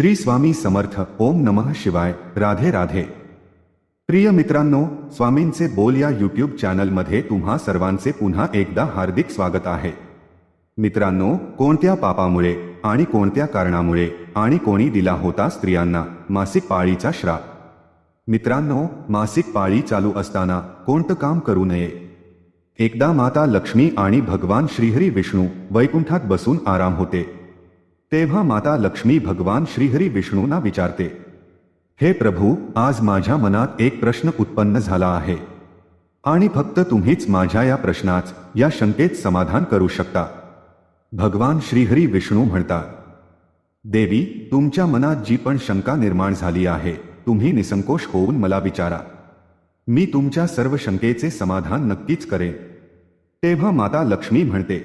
श्री स्वामी समर्थ. ओम नमः शिवाय. राधे राधे. प्रिय मित्रांनो स्वामींचे बोल या यूट्यूब चॅनलमध्ये तुम्हा सर्वांचे पुन्हा एकदा हार्दिक स्वागत आहे. मित्रांनो कोणत्या पापामुळे आणि कोणत्या कारणामुळे आणि कोणी दिला होता स्त्रियांना मासिक पाळीचा श्राप? मित्रांनो मासिक पाळी चालू असताना कोणतं काम करू नये? एकदा माता लक्ष्मी आणि भगवान श्रीहरी विष्णू वैकुंठात बसून आराम होते. तेव्हा माता लक्ष्मी भगवान श्रीहरी विष्णूंना विचारते हे प्रभू आज माझ्या मनात एक प्रश्न उत्पन्न झाला आहे. आणि फक्त तुम्हीच माझ्या या प्रश्नाच या शंकेत समाधान करू शकता. भगवान श्रीहरी विष्णू म्हणतात देवी तुमच्या मनात जी पण शंका निर्माण झाली आहे तुम्ही निसंकोच होऊन मला विचारा. मी तुमच्या सर्व शंकेचे समाधान नक्कीच करेन. तेव्हा माता लक्ष्मी म्हणते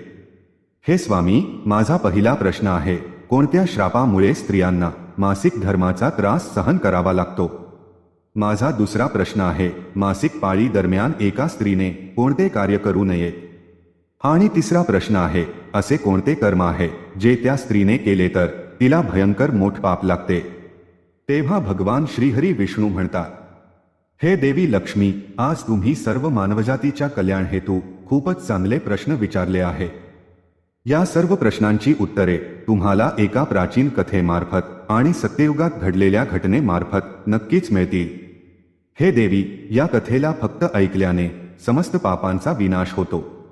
हे स्वामी माझा पहिला प्रश्न आहे. कोणत्या श्रापामुळे स्त्रियांना मासिक धर्माचा त्रास सहन करावा लागतो? माझा दुसरा प्रश्न आहे, मासिक पाळी दरम्यान एका स्त्रीने कोणते कार्य करू नये? आणि तिसरा प्रश्न आहे, असे कोणते कर्म आहे, जे त्या स्त्रीने केले तर तिला भयंकर मोठ पाप लागते? तेव्हा भगवान श्रीहरी विष्णू म्हणतात, हे देवी लक्ष्मी, आज तुम्ही सर्व मानवजातीच्या कल्याण हेतू खूपच चांगले प्रश्न विचारले आहे या सर्व प्रश्नांची उत्तरे तुम्हाला एका प्राचीन कथेमार्फत आणि सत्ययुगात घडलेल्या घटनेमार्फत नक्कीच मिळतील. हे देवी या कथेला फक्त ऐकल्याने समस्त पापांचा विनाश होतो.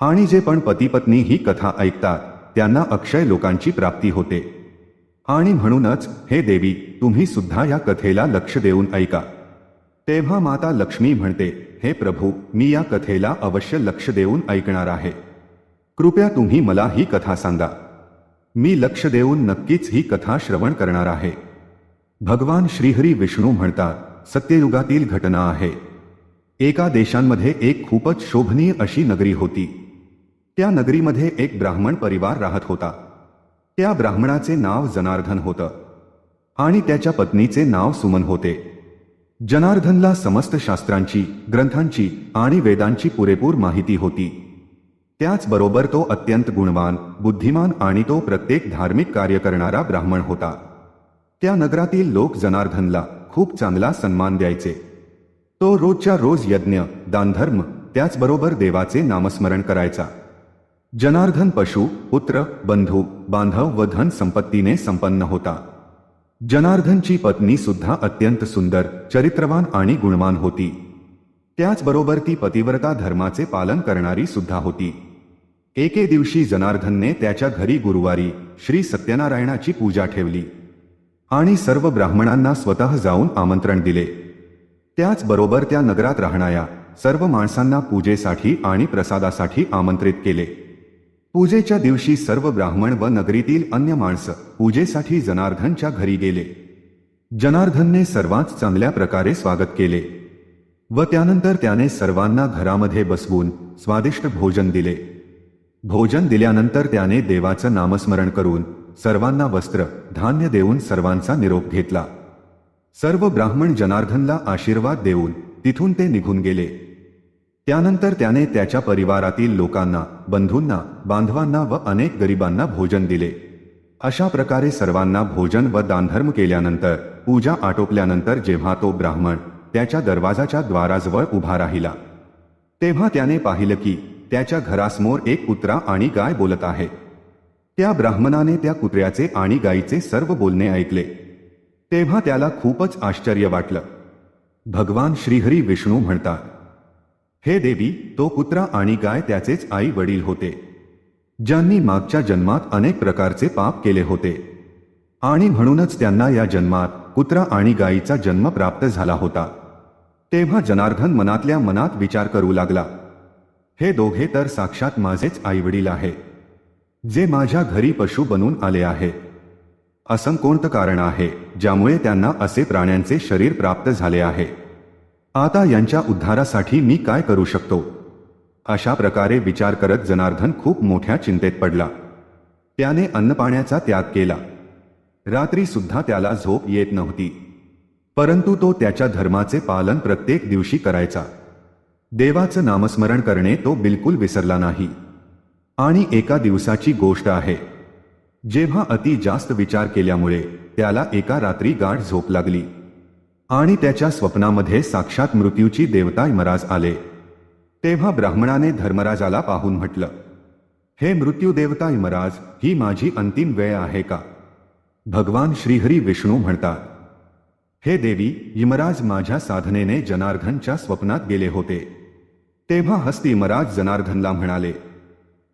आणि जे पण पतीपत्नी ही कथा ऐकतात त्यांना अक्षय लोकांची प्राप्ती होते. आणि म्हणूनच हे देवी तुम्ही सुद्धा या कथेला लक्ष देऊन ऐका. तेव्हा माता लक्ष्मी म्हणते हे प्रभू मी या कथेला अवश्य लक्ष देऊन ऐकणार आहे. कृपया तुम्ही मला ही कथा सांगा. मी लक्ष देऊन नक्कीच ही कथा श्रवण करणार आहे. भगवान श्रीहरी विष्णू म्हणतात सत्ययुगातील घटना आहे. एका देशांमध्ये एक खूपच शोभनीय अशी नगरी होती. त्या नगरीमध्ये एक ब्राह्मण परिवार राहत होता. त्या ब्राह्मणाचे नाव जनार्दन होतं. आणि त्याच्या पत्नीचे नाव सुमन होते. जनार्दनला समस्त शास्त्रांची ग्रंथांची आणि वेदांची पुरेपूर माहिती होती. त्याचबरोबर तो अत्यंत गुणवान बुद्धिमान आणि तो प्रत्येक धार्मिक कार्य करणारा ब्राह्मण होता. त्या नगरातील लोक जनार्दनला खूप चांगला सन्मान द्यायचे. तो रोजच्या रोज यज्ञ दानधर्म त्याचबरोबर देवाचे नामस्मरण करायचा. जनार्दन पशु पुत्र बंधू बांधव व धन संपत्तीने संपन्न होता. जनार्दनची पत्नी सुद्धा अत्यंत सुंदर चरित्रवान आणि गुणवान होती. त्याचबरोबर ती पतिव्रता धर्माचे पालन करणारी सुद्धा होती. एके दिवशी जनार्दनने त्याच्या घरी गुरुवारी श्री सत्यनारायणाची पूजा ठेवली. आणि सर्व ब्राह्मणांना स्वतः जाऊन आमंत्रण दिले. त्याचबरोबर त्या नगरात राहणाऱ्या सर्व माणसांना पूजेसाठी आणि प्रसादासाठी आमंत्रित केले. पूजेच्या दिवशी सर्व ब्राह्मण व नगरीतील अन्य माणसं पूजेसाठी जनार्दनच्या घरी गेले. जनार्दनने सर्वात चांगल्या प्रकारे स्वागत केले व त्यानंतर त्याने सर्वांना घरामध्ये बसवून स्वादिष्ट भोजन दिले. भोजन दिल्यानंतर त्याने देवाचं नामस्मरण करून सर्वांना वस्त्र धान्य देऊन सर्वांचा निरोप घेतला. सर्व ब्राह्मण जनार्दनला आशीर्वाद देऊन तिथून ते निघून गेले. त्यानंतर त्याने त्याच्या परिवारातील लोकांना बंधूंना बांधवांना व अनेक गरिबांना भोजन दिले. अशा प्रकारे सर्वांना भोजन व दानधर्म केल्यानंतर पूजा आटोपल्यानंतर जेव्हा तो ब्राह्मण त्याच्या दरवाजाच्या द्वाराजवळ उभा राहिला तेव्हा त्याने पाहिलं की त्याच्या घरासमोर एक कुत्रा आणि गाय बोलत आहे. त्या ब्राह्मणाने त्या कुत्र्याचे आणि गायीचे सर्व बोलणे ऐकले. तेव्हा त्याला खूपच आश्चर्य वाटलं. भगवान श्रीहरी विष्णू म्हणतात हे देवी तो कुत्रा आणि गाय त्याचेच आई वडील होते. ज्यांनी मागच्या जन्मात अनेक प्रकारचे पाप केले होते. आणि म्हणूनच त्यांना या जन्मात कुत्रा आणि गायीचा जन्म प्राप्त झाला होता. तेव्हा जनार्दन मनातल्या मनात विचार करू लागला. हे दोघे तर साक्षात माझेच आईवडील आहे जे माझ्या घरी पशु बनून आले आहे. असं कोणतं कारण आहे ज्यामुळे त्यांना असे प्राण्यांचे शरीर प्राप्त झाले आहे. आता यांच्या उद्धारासाठी मी काय करू शकतो? अशा प्रकारे विचार करत जनार्दन खूप मोठ्या चिंतेत पडला. त्याने अन्नपाण्याचा त्याग केला. रात्री सुद्धा त्याला झोप येत नव्हती. परंतु तो त्याच्या धर्माचे पालन प्रत्येक दिवशी करायचा. देवाचं नामस्मरण करणे तो बिलकुल विसरला नाही. आणि एका दिवसाची गोष्ट आहे. जेव्हा अति जास्त विचार केल्यामुळे त्याला एका रात्री गाढ झोप लागली. आणि त्याच्या स्वप्नामध्ये साक्षात मृत्यूची देवता यमराज आले. तेव्हा ब्राह्मणाने धर्मराजाला पाहून म्हटलं हे मृत्यू देवता यमराज ही माझी अंतिम वेळ आहे का? भगवान श्रीहरी विष्णू म्हणतात हे देवी यमराज माझ्या साधनेने जनार्दनच्या स्वप्नात गेले होते. तेव्हा हस्ती यमराज जनार्दनला म्हणाले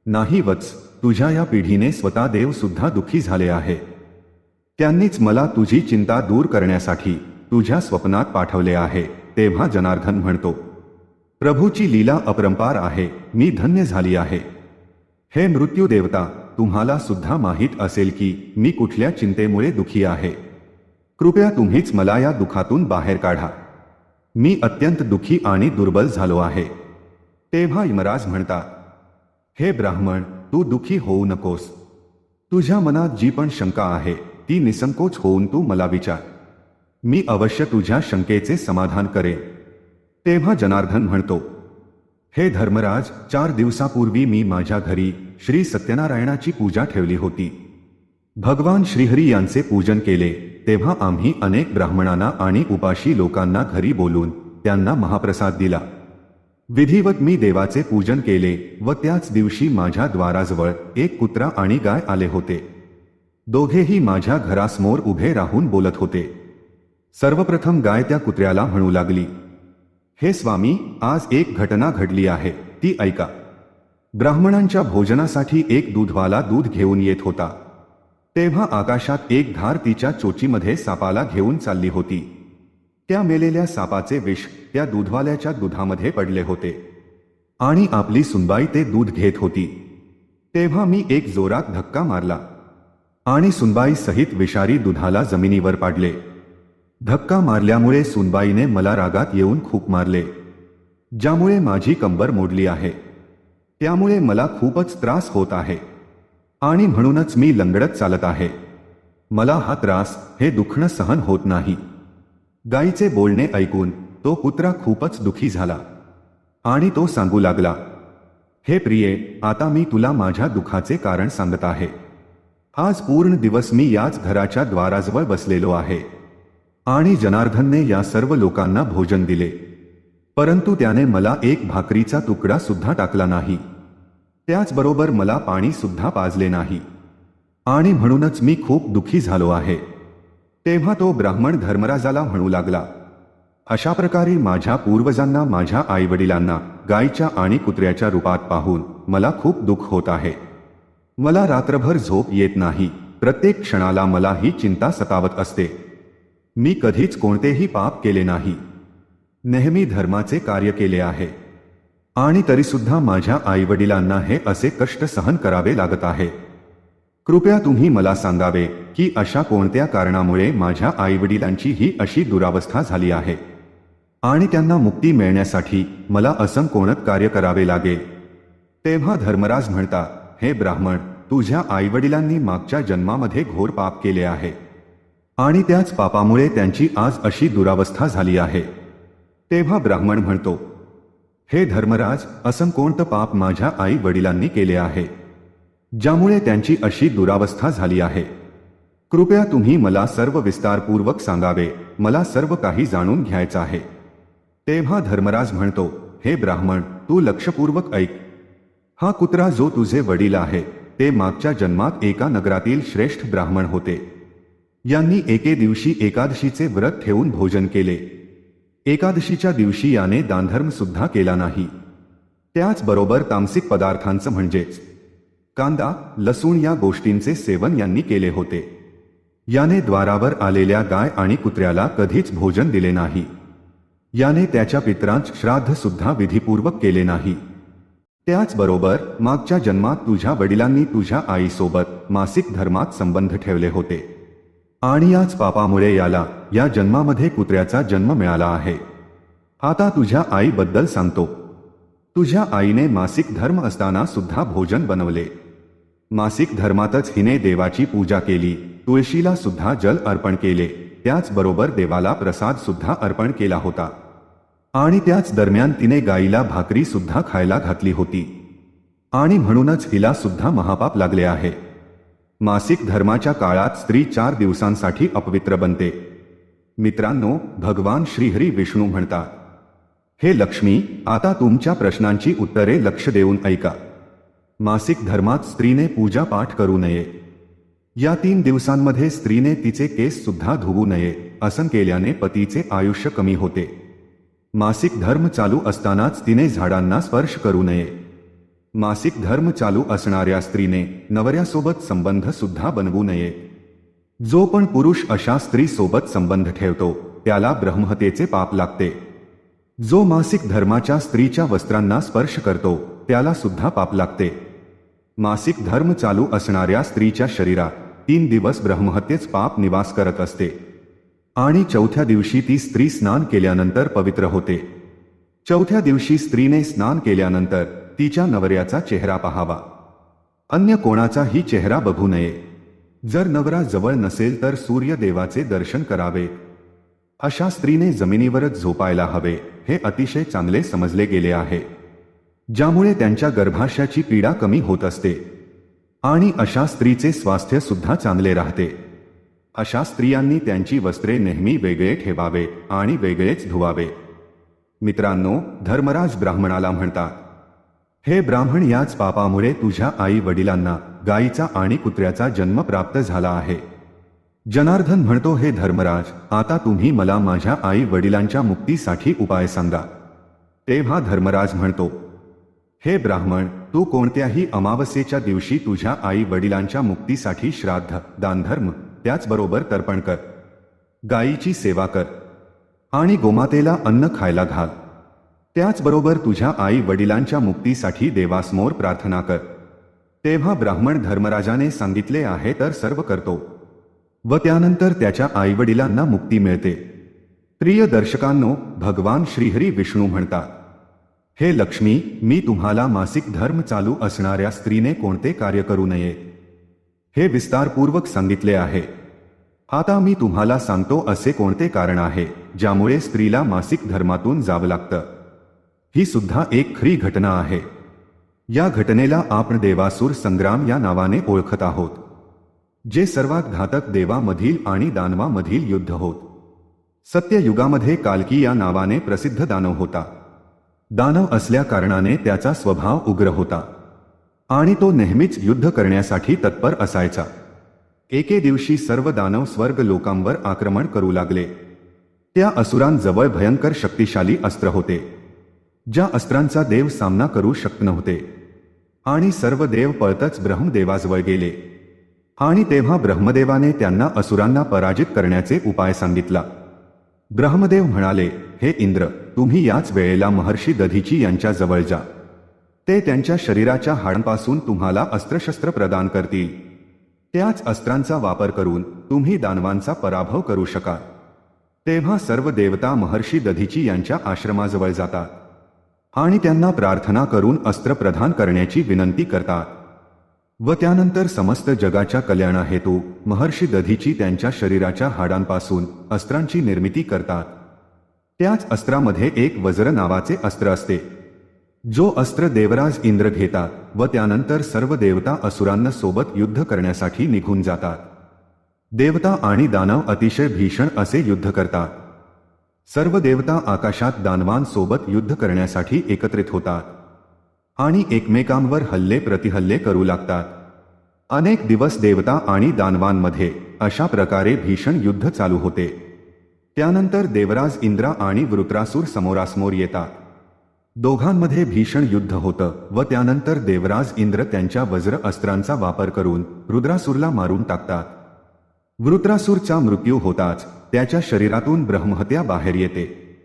नाही वत्स तुझ्या या पिढीने स्वतः देव सुद्धा दुःखी झाले आहे. त्यांनीच मला तुझी चिंता दूर करण्यासाठी तुझ्या स्वप्नात पाठवले आहे तेव्हा जनार्दन म्हणतो. प्रभूची लीला अपरंपार आहे मी धन्य झाली आहे. हे मृत्यूदेवता तुम्हाला सुद्धा माहीत असेल की मी कुठल्या चिंतेमुळे दुखी आहे. कृपया तुम्हीच मला या दुखातून बाहेर काढा. मी अत्यंत दुखी आणि दुर्बल झालो आहे. तेव्हा यमराज म्हणतात हे ब्राह्मण तू दुखी होऊ नकोस. तुझ्या मनात जी पण शंका आहे ती निसंकोच होऊन तू मला विचार. मी अवश्य तुझ्या शंकेचे समाधान करेन. तेव्हा जनार्दन म्हणतो हे धर्मराज चार दिवसापूर्वी मी माझ्या घरी श्री सत्यनारायणाची पूजा ठेवली होती. भगवान श्रीहरी यांचे पूजन केले तेव्हा आम्ही अनेक ब्राह्मणांना आणि उपाशी लोकांना घरी बोलून त्यांना महाप्रसाद दिला. विधिवत मी देवाचे पूजन केले व त्याच दिवशी माझ्या द्वाराजवळ एक कुत्रा आणि गाय आले होते. दोघेही माझ्या घरासमोर उभे राहून बोलत होते. सर्वप्रथम गाय त्या कुत्र्याला म्हणू लागली हे स्वामी आज एक घटना घडली आहे ती ऐका. ब्राह्मणांच्या भोजनासाठी एक दूधवाला दूध घेऊन येत होता. तेव्हा आकाशात एक धार तिच्या चोचीमध्ये सापाला घेऊन चालली होती. त्या मेलेल्या सापाचे विष त्या दूधवाल्याच्या दुधामध्ये पडले होते. आणि आपली सुनबाई ते दूध घेत होती. तेव्हा मी एक जोरात धक्का मारला. आणि सुनबाई सहित विषारी दुधाला जमिनीवर पाडले. धक्का मारल्यामुळे सुनबाईने मला रागात येऊन खूप मारले. ज्यामुळे माझी कंबर मोडली आहे. त्यामुळे मला खूपच त्रास होत आहे. आणि म्हणूनच मी लंगडत चालत आहे. मला हा त्रास हे दुखणं सहन होत नाही. गाईचे बोलणे ऐकून तो कुत्रा खूपच दुखी झाला. आणि तो सांगू लागला हे प्रिये आता मी तुला माझ्या दुखाचे कारण सांगत आहे. आज पूर्ण दिवस मी याच घराच्या द्वाराजवळ बसलेलो आहे. आणि जनार्दनने या सर्व लोकांना भोजन दिले. परंतु त्याने मला एक भाकरीचा तुकडा सुद्धा टाकला नाही. त्याचबरोबर मला पाणी सुद्धा पाजले नाही. आणि म्हणूनच मी खूप दुखी झालो आहे. तेव्हा तो ब्राह्मण धर्मराजाला म्हणू लागला अशा प्रकारे माझ्या पूर्वजांना माझ्या आईवडिलांना गायच्या आणि कुत्र्याच्या रूपात पाहून मला खूप दुःख होत आहे. मला रात्रभर झोप येत नाही. प्रत्येक क्षणाला मला ही चिंता सतावत असते. मी कधीच कोणतेही पाप केले नाही. नेहमी धर्माचे कार्य केले आहे. आणि तरीसुद्धा माझ्या आईवडिलांना हे असे कष्ट सहन करावे लागत आहे. कृपया तुम्ही मला सांगावे की अशा कोणत्या कारणामुळे माझ्या आईवडिलांची ही अशी दुरावस्था झाली आहे? आणि त्यांना मुक्ती मिळण्यासाठी मला असंकोणत कार्य करावे लागेल तेव्हा धर्मराज म्हणता हे ब्राह्मण तुझ्या आईवडिलांनी मागच्या जन्मामध्ये घोर पाप केले आहे. आणि त्याच पापामुळे त्यांची आज अशी दुरावस्था झाली आहे. तेव्हा ब्राह्मण म्हणतो हे धर्मराज असं कोणतं पाप माझ्या आई वडिलांनी केले आहे. ज्यामुळे त्यांची अशी दुरावस्था झाली आहे. कृपया तुम्ही मला सर्व विस्तारपूर्वक सांगावे. मला सर्व काही जाणून घ्यायचं आहे. तेव्हा धर्मराज म्हणतो हे ब्राह्मण तू लक्षपूर्वक ऐक. हा कुत्रा जो तुझे वडील आहे ते मागच्या जन्मात एका नगरातील श्रेष्ठ ब्राह्मण होते. यांनी एके दिवशी एकादशीचे व्रत ठेवून भोजन केले. एकादशीच्या दिवशी याने दानधर्म सुद्धा केला नाही. त्याचबरोबर तामसिक पदार्थांचं म्हणजेच कांदा लसूण या गोष्टींचे सेवन यांनी केले होते. याने द्वारावर आलेल्या गाय आणि कुत्र्याला कधीच भोजन दिले नाही. याने त्याच्या पित्रांच श्राद्ध सुद्धा विधीपूर्वक केले नाही. त्याचबरोबर मागच्या जन्मात तुझ्या वडिलांनी तुझ्या आईसोबत मासिक धर्मात संबंध ठेवले होते. आणि याच पापामुळे याला या जन्मामध्ये कुत्र्याचा जन्म मिळाला आहे. आता तुझ्या आईबद्दल सांगतो. तुझ्या आईने मासिक धर्म असताना सुद्धा भोजन बनवले. मासिक धर्मातच हिने देवाची पूजा केली. तुळशीला सुद्धा जल अर्पण केले. त्याचबरोबर देवाला प्रसाद सुद्धा अर्पण केला होता. आणि त्याच दरम्यान तिने गाईला भाकरी सुद्धा खायला घातली होती. आणि म्हणूनच हिला सुद्धा महापाप लागले आहे. मासिक धर्माच्या काळात स्त्री चार दिवसांसाठी अपवित्र बनते. मित्रांनो भगवान श्रीहरी विष्णू म्हणतात हे लक्ष्मी आता तुमच्या प्रश्नांची उत्तरे लक्ष देऊन ऐका. मासिक धर्मात स्त्रीने पूजा पाठ करू नये. या तीन दिवसांमध्ये स्त्रीने तिचे केस सुद्धा धुवू नये असं केल्याने पतीचे आयुष्य कमी होते. मासिक धर्म चालू असतानाच तिने झाडांना स्पर्श करू नये. मासिक धर्म चालू असणाऱ्या स्त्रीने नवऱ्यासोबत संबंध सुद्धा बनवू नये. जो पण पुरुष अशा स्त्रीसोबत संबंध ठेवतो त्याला ब्रह्महतेचे पाप लागते. जो मासिक धर्माच्या स्त्रीच्या वस्त्रांना स्पर्श करतो त्याला सुद्धा पाप लागते. मासिक धर्म चालू असणाऱ्या स्त्रीच्या शरीरात तीन दिवस ब्रह्महत्येच पाप निवास करत असते. आणि चौथ्या दिवशी ती स्त्री स्नान केल्यानंतर पवित्र होते. चौथ्या दिवशी स्त्रीने स्नान केल्यानंतर तिच्या नवऱ्याचा चेहरा पहावा. अन्य कोणाचाही चेहरा बघू नये. जर नवरा जवळ नसेल तर सूर्यदेवाचे दर्शन करावे. अशा स्त्रीने जमिनीवरच झोपायला हवे हे अतिशय चांगले समजले गेले आहे. ज्यामुळे त्यांच्या गर्भाशयाची पीडा कमी होत असते आणि अशा स्त्रीचे स्वास्थ्य सुद्धा चांगले राहते. अशा स्त्रियांनी त्यांची वस्त्रे नेहमी वेगळे ठेवावे आणि वेगळेच धुवावे. मित्रांनो धर्मराज ब्राह्मणाला म्हणतात हे ब्राह्मण याच पापामुळे तुझ्या आई वडिलांना गायीचा आणि कुत्र्याचा जन्म प्राप्त झाला आहे. जनार्दन म्हणतो हे धर्मराज आता तुम्ही मला माझ्या आई वडिलांच्या मुक्तीसाठी उपाय सांगा. तेव्हा धर्मराज म्हणतो हे ब्राह्मण तू कोणत्याही अमावस्येच्या दिवशी तुझ्या आई वडिलांच्या मुक्तीसाठी श्राद्ध दानधर्म त्याचबरोबर तर्पण कर. गायीची सेवा कर. आणि गोमातेला अन्न खायला घाल. त्याचबरोबर तुझ्या आई वडिलांच्या मुक्तीसाठी देवासमोर प्रार्थना कर. तेव्हा ब्राह्मण धर्मराजाने सांगितले आहे तर सर्व करतो. व त्यानंतर त्याच्या आईवडिलांना मुक्ती मिळते. प्रिय दर्शकांनो भगवान श्रीहरी विष्णू म्हणतात हे लक्ष्मी, मी तुम्हाला मासिक धर्म चालू असणाऱ्या स्त्रीने कोणते कार्य करू नये? हे विस्तारपूर्वक सांगितले आहे. आता मी तुम्हाला सांगतो असे कोणते कारण आहे, ज्यामुळे स्त्रीला मासिक धर्मातून जावं लागतं. ही सुद्धा एक खरी घटना आहे. या घटनेला आपण देवासूर संग्राम या नावाने ओळखत आहोत, जे सर्वात घातक देवामधील आणि दानवामधील युद्ध होत. सत्ययुगामध्ये कालकी या नावाने प्रसिद्ध दानव होता. दानव असल्या कारणाने त्याचा स्वभाव उग्र होता. आणि तो नेहमीच युद्ध करण्यासाठी तत्पर असायचा. एके दिवशी सर्व दानव स्वर्ग लोकांवर आक्रमण करू लागले. त्या असुरांजवळ भयंकर शक्तिशाली अस्त्र होते ज्या अस्त्रांचा देव सामना करू शकत नव्हते. आणि सर्व देव पळतच ब्रह्मदेवाजवळ गेले. आणि तेव्हा ब्रह्मदेवाने त्यांना असुरांना पराजित करण्याचे उपाय सांगितला. ब्रह्मदेव म्हणाले हे इंद्र तुम्ही याच वेळेला महर्षी दधीची यांच्या जवळ जा. ते त्यांच्या शरीराच्या हाडांपासून तुम्हाला अस्त्रशस्त्र प्रदान करतील. त्याच अस्त्रांचा वापर करून तुम्ही दानवांचा पराभव करू शकाल. तेव्हा सर्व देवता महर्षी दधीची यांच्या आश्रमाजवळ जातात आणि त्यांना प्रार्थना करून अस्त्र प्रदान करण्याची विनंती करतात. व त्यानंतर समस्त जगाच्या कल्याणा हेतू महर्षी दधीची त्यांच्या शरीराच्या हाडांपासून अस्त्रांची निर्मिती करतात. त्याच अस्त्रामध्ये एक वज्र नावाचे अस्त्र असते. जो अस्त्र देवराज इंद्र घेतात व त्यानंतर सर्व देवता असुरांना सोबत युद्ध करण्यासाठी निघून जातात. देवता आणि दानव अतिशय भीषण असे युद्ध करतात. सर्व देवता आकाशात दानवांसोबत युद्ध करण्यासाठी एकत्रित होतात. आणि एकमेकांवर हल्ले प्रतिहल्ले करू लागतात. अनेक दिवस देवता आणि दानवांमध्ये अशा प्रकारे भीषण युद्ध चालू होते. त्यानंतर देवराज इंद्रा आणि वृत्रासूर समोरासमोर येतात. दोघांमध्ये भीषण युद्ध होतं व त्यानंतर देवराज इंद्र त्यांच्या वज्र अस्त्रांचा वापर करून रुद्रासूरला मारून टाकतात. वृत्रासूरचा मृत्यू होताच त्याच्या शरीरातून ब्रह्महत्या बाहेर येते.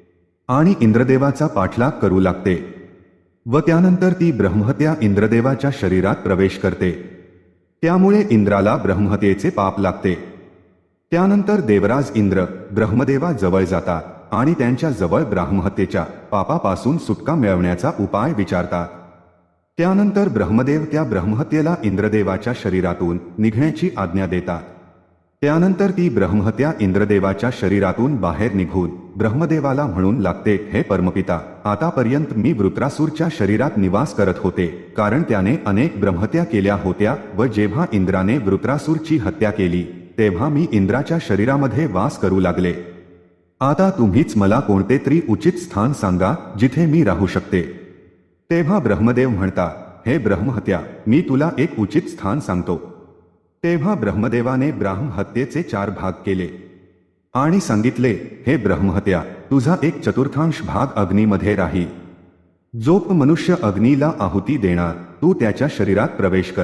आणि इंद्रदेवाचा पाठलाग करू लागते. व त्यानंतर ती ब्रह्महत्या इंद्रदेवाच्या शरीरात प्रवेश करते. त्यामुळे इंद्राला ब्रह्महत्येचे पाप लागते. त्यानंतर देवराज इंद्र ब्रह्मदेवा जवळ जातात आणि त्यांच्या जवळ ब्राह्महत्येच्या पापापासून सुटका मिळवण्याचा उपाय विचारतात. त्यानंतर ब्रह्मदेव त्या ब्रह्महत्येला इंद्रदेवाच्या शरीरातून निघण्याची आज्ञा देतात. त्यानंतर ती ब्रह्महत्या इंद्रदेवाच्या शरीरातून बाहेर निघून ब्रह्मदेवाला म्हणून लागते हे परमपिता आतापर्यंत मी वृत्रासूरच्या शरीरात निवास करत होते कारण त्याने अनेक ब्रह्मत्या केल्या होत्या व जेव्हा इंद्राने वृत्रासूरची हत्या केली तेव्हा मी इंद्राच्या शरीरामध्ये वास करू लागले. आता तुम्हीच मला कोणते तरी उचित स्थान सांगा जिथे मी राहू शकते. तेव्हा ब्रह्मदेव म्हणता हे ब्रह्महत्या मी तुला एक उचित स्थान सांगतो. तेव्हा ब्रह्मदेवाने ब्राह्म हत्येचे चार भाग केले. आणि सांगितले हे ब्रह्महत्या तुझा एक चतुर्थांश भाग अग्नीमध्ये राही. जोप मनुष्य अग्नीला आहुती देणार तू त्याच्या शरीरात प्रवेश कर.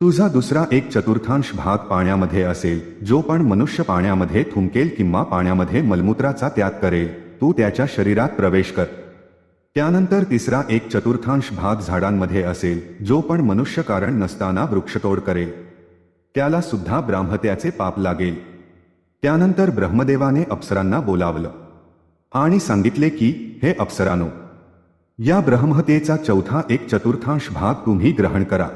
तुझा दुसरा एक चतुर्थांश भाग पाण्यामध्ये असेल जो पण मनुष्य पाण्यामध्ये थुंकेल किंवा पाण्यामध्ये मलमूत्राचा त्याग करेल तू त्याच्या शरीरात प्रवेश कर. त्यानंतर तिसरा एक चतुर्थांश भाग झाडांमध्ये असेल जो पण मनुष्य कारण नसताना वृक्षतोड करेल. त्याला सुद्धा ब्राह्मत्याचे पाप लागेल. त्यानंतर ब्रह्मदेवाने अप्सरांना बोलावलं. आणि सांगितले की हे अप्सरानो या ब्रह्महत्येचा चौथा एक चतुर्थांश भाग तुम्ही ग्रहण करा.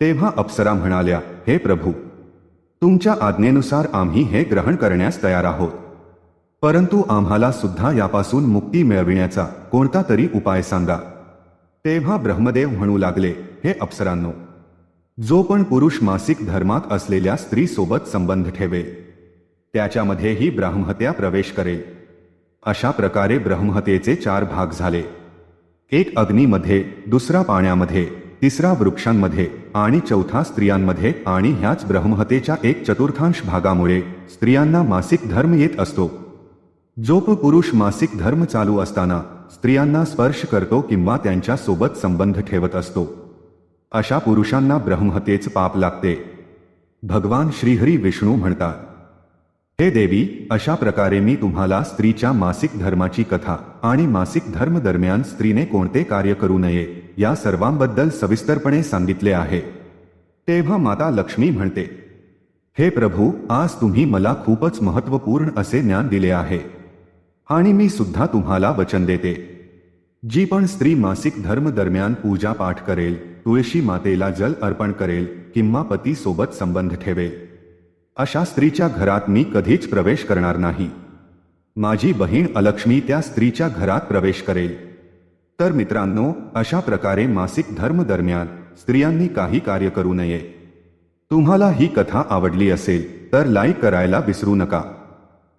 तेव्हा अप्सरा म्हणाल्या हे प्रभू तुमच्या आज्ञेनुसार आम्ही हे ग्रहण करण्यास तयार आहोत. परंतु आम्हाला सुद्धा यापासून मुक्ती मिळविण्याचा कोणता तरी उपाय सांगा. तेव्हा ब्रह्मदेव म्हणू लागले हे अप्सरांनो जो पण पुरुष मासिक धर्मात असलेल्या स्त्रीसोबत संबंध ठेवेल त्याच्यामध्येही ब्रह्महत्या प्रवेश करेल अशा प्रकारे ब्रह्महत्येचे चार भाग झाले. एक अग्नीमध्ये दुसरा पाण्यामध्ये तिसरा वृक्षांमध्ये आणि चौथा स्त्रियांमध्ये आणि ह्याच ब्रह्महतेच्या एक चतुर्थांश भागामुळे स्त्रियांना मासिक धर्म येत असतो. जो पुरुष मासिक धर्म चालू असताना स्त्रियांना स्पर्श करतो किंवा त्यांच्यासोबत संबंध ठेवत असतो. अशा पुरुषांना ब्रह्महत्येच पाप लागते. भगवान श्रीहरी विष्णू म्हणतात हे देवी अशा प्रकारे मी तुम्हाला स्त्रीच्या मासिक धर्माची कथा आणि मासिक धर्म दरम्यान स्त्रीने कोणते कार्य करू नये या सर्वांबद्दल सविस्तरपणे सांगितले आहे. तेव्हा माता लक्ष्मी म्हणते हे प्रभू आज तुम्ही मला खूपच महत्त्वपूर्ण असे ज्ञान दिले आहे आणि मी सुद्धा तुम्हाला वचन देते. जी पण स्त्री मासिक धर्म दरम्यान पूजा पाठ करेल तुळशी मातेला जल अर्पण करेल किंवा पती सोबत संबंध ठेवेल. अशा स्त्रीच्या घरात मी कधीच प्रवेश करणार नाही. माझी बहीण अलक्ष्मी त्या स्त्रीच्या घरात प्रवेश करेल. तर मित्रांनो अशा प्रकारे मासिक धर्म दरम्यान स्त्रियांनी काही कार्य करू नये. तुम्हाला ही कथा आवडली असेल तर लाईक करायला विसरू नका.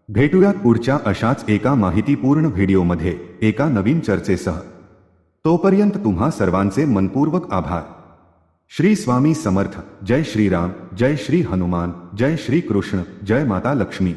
भेटूयात पुढच्या अशाच एका माहितीपूर्ण व्हिडिओमध्ये, एका नवीन चर्चेसह. तोपर्यंत तुम्हा सर्वांचे मनपूर्वक आभार. श्री स्वामी समर्थ, जय श्रीराम, जय श्री हनुमान, जय श्री कृष्ण, जय माता लक्ष्मी.